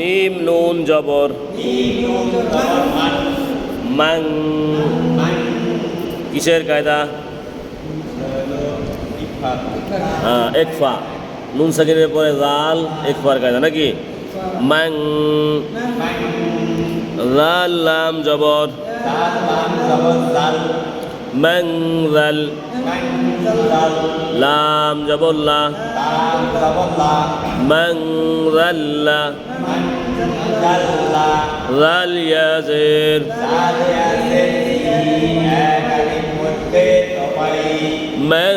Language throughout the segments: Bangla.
মিম নুন জবর। মাং। কিসের কায়দা? হ্যাঁ একফা নুন সাকিনের পরে জাল একফার কায়দা নাকি? মাং। জাল লাম জবর। মাং জাল। লাম। تام جبر لا تام جبر لا من ذل. من ذل رل يزير ذل يزير من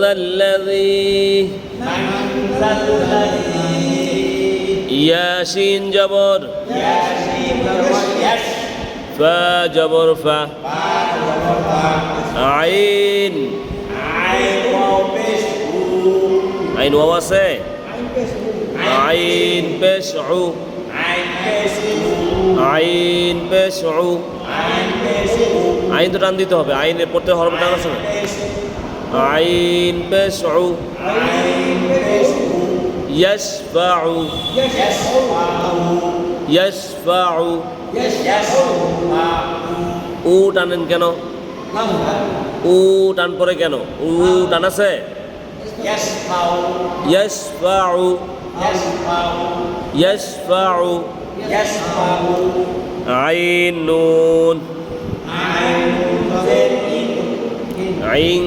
ذا الذي من ذا الذي ياسين جبر. ياسين جبر يس فجبر ف عين. وواسه عين بشعو আইন পেশউ আইন তো টান দিতে হবে আইনের পড়তে হরফ টান আছে না? আইন পেশউ ইয়াসফাউ ইয়াসফাউ উ টানেন কেন উ টান পরে কেন উ টান আছে ইয়াসফাউ আইন নুন আইন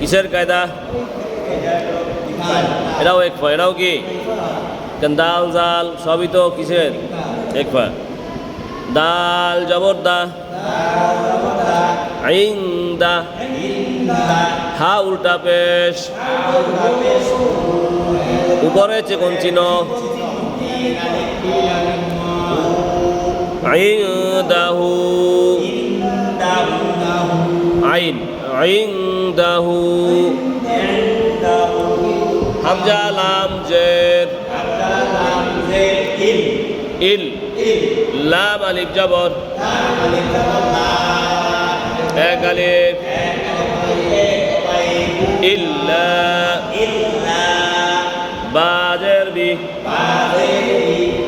কিসের কায়দা এটাও এক ফা এটাও কি দাল জাল সবই তো কিসের এক ফা দাল জবর দা হা উল্টা পেশ। উপরে চিকন চিহ্ন? আইনদাহু আইন। আইনদাহু হামজা লাম জের। ইল। লাম আলিফ জবর। এক আলিফ। ইল্লা বাজের বি।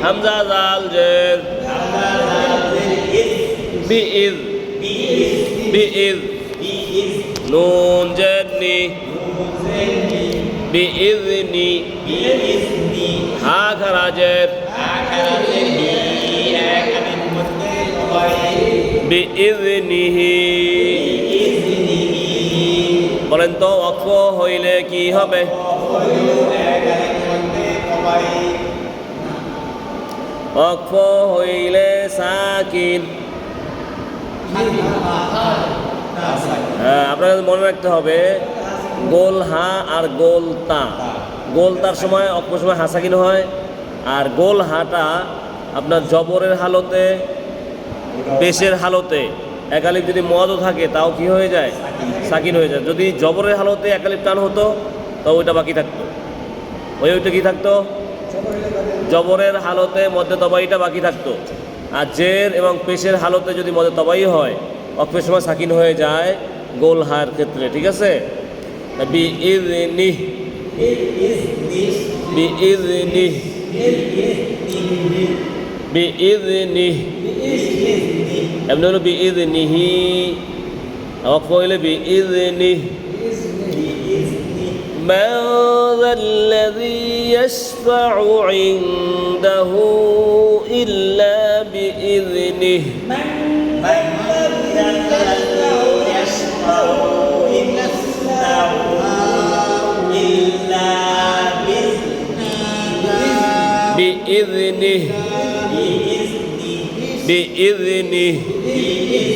হামজা জাল জের। বি ইজ। বি ইজ। নুন জের নি। বি বলেন তো অক্ষ হইলে কি হবে? অক্ষ হইলে সাকিন হ্যাঁ আপনাদের মনে রাখতে হবে, গোল হা আর গোল তা। গোল তার সময়, অক্ষ সময় হাসাকিন হয়, আর গোল হাটা আপনার জবরের হালতে, পেশের হালতে। একালিপ যদি মদও থাকে, তাও কি হয়ে যায়? সাকিন হয়ে যায়। যদি জবরের হালতে একালিপ টান হতো তাও ওইটা বাকি থাকতো। ওই ওইটা কি থাকতো? জবরের হালতে মধ্যে তবাইটা বাকি থাকতো। আর জের এবং পেশের হালতে যদি মধ্যে তবাই হয় অক্ষের সময় সাকিন হয়ে যায় গোল হার ক্ষেত্রে, ঠিক আছে? বি ইজ নিহ বি ইজ নিহ بإذنه. بإذنه. بنقول بإذنه أوقفوا بإذنه. من ذا الذي يشفع عنده إلا بإذنه من ذا الذي يشفع إلا بإذنه. بإذنه. بإذنه